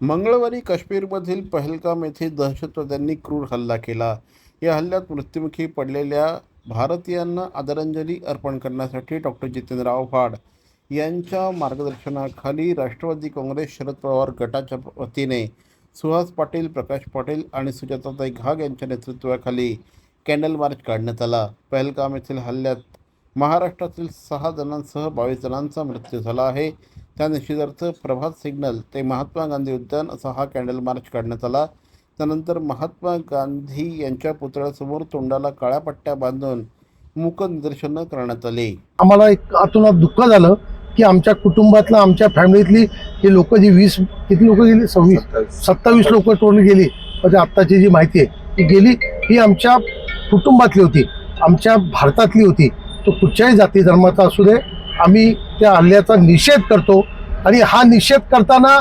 मंगळवारी काश्मीरमधील पहलगाम येथे दहशतवाद्यांनी क्रूर हल्ला केला. या हल्ल्यात मृत्युमुखी पडलेल्या भारतीयांना आदरांजली अर्पण करण्यासाठी डॉक्टर जितेंद्र आव्हाड यांच्या मार्गदर्शनाखाली राष्ट्रवादी काँग्रेस शरद पवार गटाच्या वतीने सुहास पाटील प्रकाश पाटील आणि सुजाताताई घाग यांच्या नेतृत्वाखाली कॅन्डल मार्च काढण्यात आला. पहलगाम येथील हल्ल्यात महाराष्ट्रातील सहा जणांसह बावीस जणांचा मृत्यू झाला आहे. त्या निषेधार्थ प्रभात सिग्नल ते महात्मा गांधी उद्यान असा हा कॅन्डल मार्च काढण्यात आला. त्यानंतर महात्मा गांधी यांच्या पुतळ्यासमोर तोंडाला काळ्या पट्ट्या बांधून मूक निदर्शनं करण्यात आली. आम्हाला एक आतून दुःख झालं की आमच्या कुटुंबातलं आमच्या फॅमिलीतली ही लोक जी वीस किती लोक गेली? सव्वीस सत्तावीस. लोक टोटल गेली. म्हणजे आत्ताची जी माहिती आहे ती गेली ही आमच्या कुटुंबातली होती आमच्या भारतातली होती. तो कुठच्याही जाती धर्माचा असू दे आम्ही त्या हल्ल्याचा निषेध करतो आणि हा निषेध करताना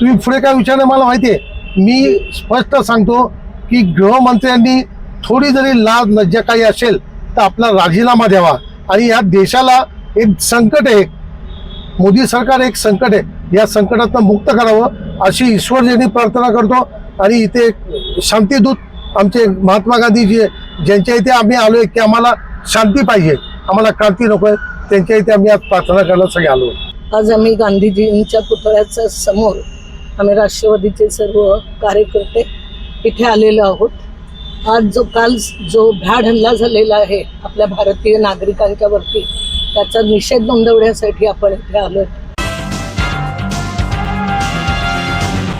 तुम्ही पुढे काय विचार मला माहिती आहे. मी स्पष्ट सांगतो की गृहमंत्र्यांनी थोडी जरी लाज लज्जा काही असेल तर आपला राजीनामा द्यावा. आणि या देशाला एक संकट आहे. मोदी सरकार एक संकट आहे. या संकटातनं मुक्त करावं अशी ईश्वरजनी प्रार्थना करतो. आणि इथे शांतीदूत आमचे महात्मा गांधीजी ज्यांच्या इथे आम्ही आलो आहे की आम्हाला शांती पाहिजे. आम्हाला क्रांती नको आहे त्यांच्या इथे आम्ही आज प्रार्थना करायला सगळे आलो. आज आम्ही गांधीजींच्या पुतळ्याच्या समोर आम्ही राष्ट्रवादीचे सर्व कार्यकर्ते इथे आलेलो आहोत. आज जो काल जो भ्याड हल्ला झालेला आहे आपल्या भारतीय नागरिकांच्या वरती त्याचा निषेध नोंदवण्यासाठी आपण इथे आलो